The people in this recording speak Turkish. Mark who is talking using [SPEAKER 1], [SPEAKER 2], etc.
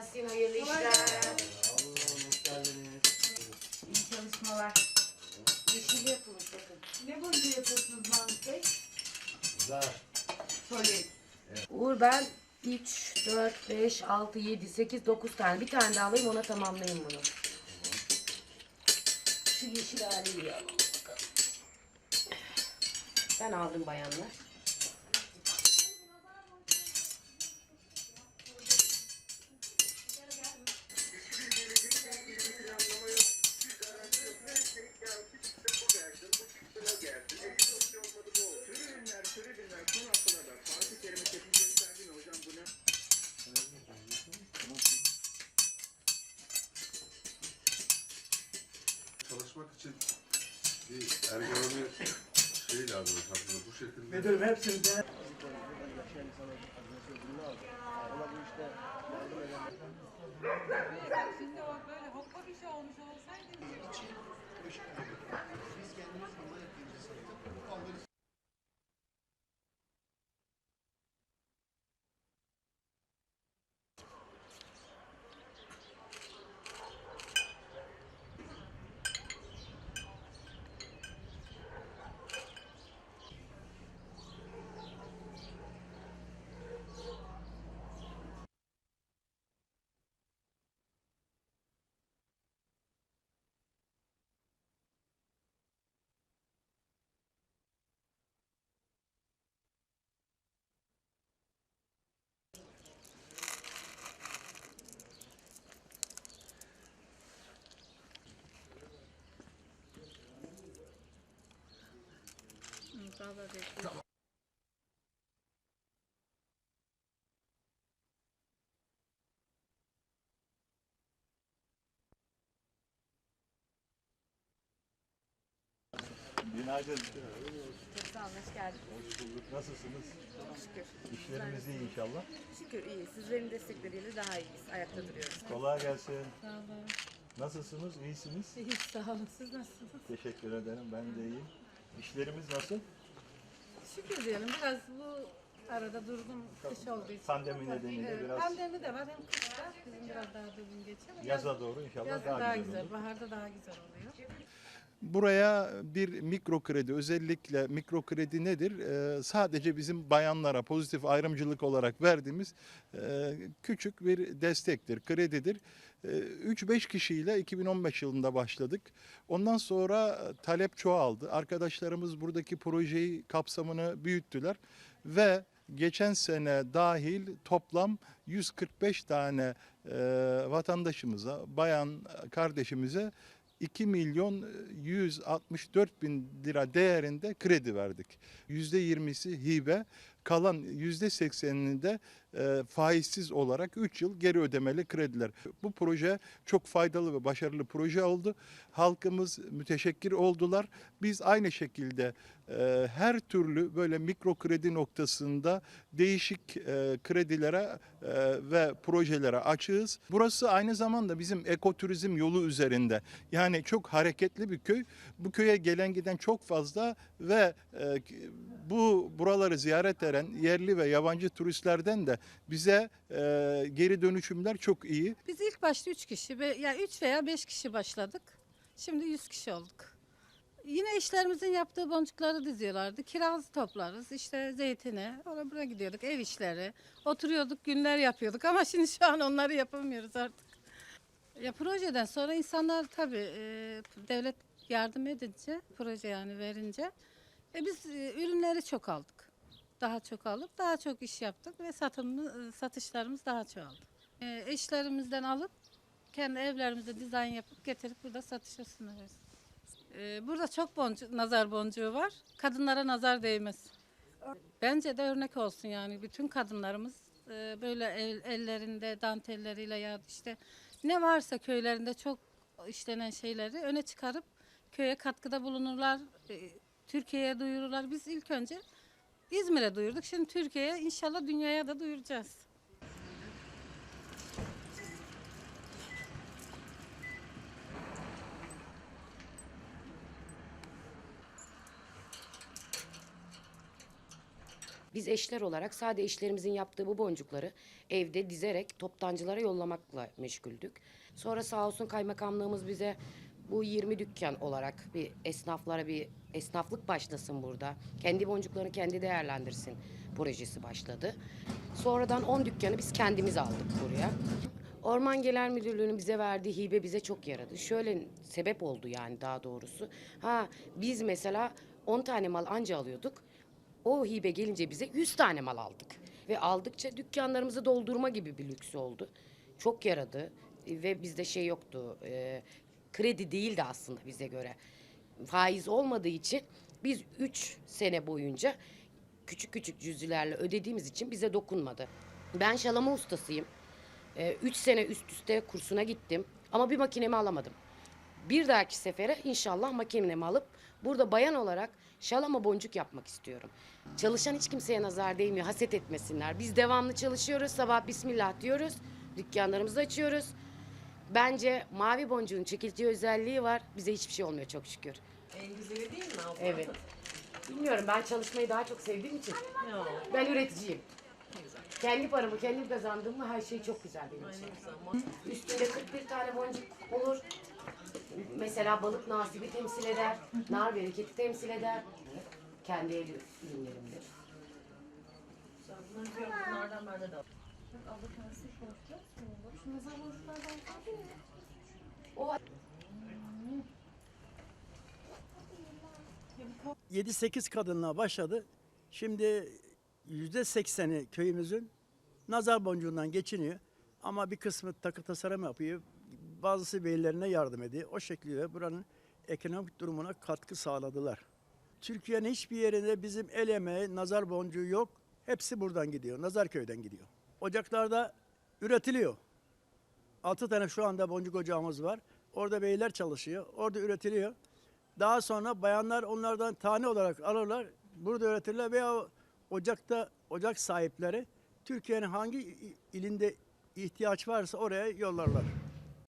[SPEAKER 1] gelsin. Hayırlı işler. İyi çalışmalar. Yeşil yapılmış bakın.
[SPEAKER 2] Ne boncuğu yapıyorsunuz Mahmut Bey?
[SPEAKER 3] Güzel.
[SPEAKER 2] Solid.
[SPEAKER 1] Uğur ben 3, 4, 5, 6, 7, 8, 9 tane. Bir tane daha alayım ona tamamlayayım bunu. Şu yeşil haliyle alalım bakalım. Ben aldım bayanlar.
[SPEAKER 4] Çalışmak için bir ergonomi şey lazım aslında bu şekilde.
[SPEAKER 3] Müdürüm hepsini de...
[SPEAKER 5] Günaydın.
[SPEAKER 6] Çok sağ olun, hoş geldiniz.
[SPEAKER 5] Hoş bulduk. Nasılsınız?
[SPEAKER 6] Çok şükür.
[SPEAKER 5] İşleriniz iyi inşallah.
[SPEAKER 6] Şükür iyi. Sizlerin destekleriyle daha iyiyiz. Ayakta duruyoruz.
[SPEAKER 5] Kolay gelsin.
[SPEAKER 6] Sağ olun.
[SPEAKER 5] Nasılsınız? İyisiniz?
[SPEAKER 6] İyi, sağ olun. Siz nasılsınız?
[SPEAKER 5] Teşekkür ederim. Ben de iyiyim. İşlerimiz nasıl?
[SPEAKER 6] Şükür diyelim. Biraz bu arada durgun kış olduğu için.
[SPEAKER 5] Pandemi nedeniyle
[SPEAKER 6] Evet,
[SPEAKER 5] biraz
[SPEAKER 6] Pandemi de var. Hem kışta bizim biraz daha durgun geçiyor. ama
[SPEAKER 5] yaza doğru inşallah
[SPEAKER 6] yazın
[SPEAKER 5] daha, güzel. olur.
[SPEAKER 6] Baharda daha güzel oluyor.
[SPEAKER 5] Buraya bir mikro kredi özellikle mikro kredi nedir? Ee, sadece bizim bayanlara pozitif ayrımcılık olarak verdiğimiz e, küçük bir destektir, kredidir. Ee, 3-5 kişiyle 2015 yılında başladık. Ondan sonra talep çoğaldı. Arkadaşlarımız buradaki projeyi kapsamını büyüttüler ve geçen sene dahil toplam 145 tane e, vatandaşımıza, bayan kardeşimize 2 milyon 164 bin lira değerinde kredi verdik. %20'si hibe, kalan %80'ini de e, faizsiz olarak 3 yıl geri ödemeli krediler. Bu proje çok faydalı ve başarılı proje oldu. Halkımız müteşekkir oldular. Biz aynı şekilde e, her türlü böyle mikro kredi noktasında değişik e, kredilere ve projelere açığız. Burası aynı zamanda bizim ekoturizm yolu üzerinde. Yani çok hareketli bir köy. Bu köye gelen giden çok fazla ve bu buraları ziyaret eden yerli ve yabancı turistlerden de bize e, geri dönüşümler çok iyi.
[SPEAKER 7] Biz ilk başta 3 kişi, yani 3 veya 5 kişi başladık. Şimdi 100 kişi olduk. Yine işlerimizin yaptığı boncukları diziyorlardı. Kiraz toplarız, işte zeytine, oraya buraya gidiyorduk, ev işleri. Oturuyorduk, günler yapıyorduk ama şimdi şu an onları yapamıyoruz artık. Ya projeden sonra insanlar tabii e, devlet yardım edince, proje yani verince e, biz e, ürünleri çok aldık. Daha çok alıp daha çok iş yaptık ve satımı, satışlarımız daha çoğaldı. E, eşlerimizden alıp kendi evlerimizde dizayn yapıp getirip burada satışa sunuyoruz. E, burada çok boncu, nazar boncuğu var. Kadınlara nazar değmez. Bence de örnek olsun yani bütün kadınlarımız e, böyle el- ellerinde dantelleriyle ya işte ne varsa köylerinde çok işlenen şeyleri öne çıkarıp köye katkıda bulunurlar. e, Türkiye'ye duyururlar. Biz ilk önce İzmir'e duyurduk. Şimdi Türkiye'ye inşallah dünyaya da duyuracağız.
[SPEAKER 1] Biz eşler olarak sadece eşlerimizin yaptığı bu boncukları evde dizerek toptancılara yollamakla meşguldük. Sonra sağ olsun kaymakamlığımız bize bu 20 dükkan olarak bir esnaflara bir esnaflık başlasın burada. Kendi boncuklarını kendi değerlendirsin projesi başladı. Sonradan 10 dükkanı biz kendimiz aldık buraya. Orman Genel Müdürlüğü'nün bize verdiği hibe bize çok yaradı. Şöyle sebep oldu yani daha doğrusu. Ha biz mesela 10 tane mal anca alıyorduk. O hibe gelince bize 100 tane mal aldık. Ve aldıkça dükkanlarımızı doldurma gibi bir lüks oldu. Çok yaradı ve bizde şey yoktu. e, kredi değildi aslında bize göre. Faiz olmadığı için biz 3 sene boyunca küçük küçük cüzülerle ödediğimiz için bize dokunmadı. Ben şalama ustasıyım. 3 sene üst üste kursuna gittim ama bir makinemi alamadım. Bir dahaki sefere inşallah makinemi alıp burada bayan olarak şalama boncuk yapmak istiyorum. Çalışan hiç kimseye nazar değmiyor, haset etmesinler. Biz devamlı çalışıyoruz, sabah bismillah diyoruz, dükkanlarımızı açıyoruz. Bence mavi boncuğun çekiltiği özelliği var, bize hiçbir şey olmuyor çok şükür.
[SPEAKER 2] En güzeli değil mi abla?
[SPEAKER 1] Evet. Bilmiyorum ben çalışmayı daha çok sevdiğim için. Ben üreticiyim. Kendi paramı kendim kazandığım mı her şey çok güzel benim için. Üstünde 41 tane boncuk olur. Mesela balık nasibi temsil eder, nar bereketi temsil eder. Kendi el ürünlerimdir. O
[SPEAKER 8] 7-8 kadınla başladı. Şimdi yüzde sekseni köyümüzün nazar boncuğundan geçiniyor. Ama bir kısmı takı tasarım yapıyor. Bazısı beylerine yardım ediyor. O şekilde buranın ekonomik durumuna katkı sağladılar. Türkiye'nin hiçbir yerinde bizim el emeği, nazar boncuğu yok. Hepsi buradan gidiyor. Nazarköy'den gidiyor. Ocaklarda üretiliyor. 6 tane şu anda boncuk ocağımız var. Orada beyler çalışıyor. Orada üretiliyor. Daha sonra bayanlar onlardan tane olarak alırlar. Burada üretirler veya ocakta ocak sahipleri Türkiye'nin hangi ilinde ihtiyaç varsa oraya yollarlar.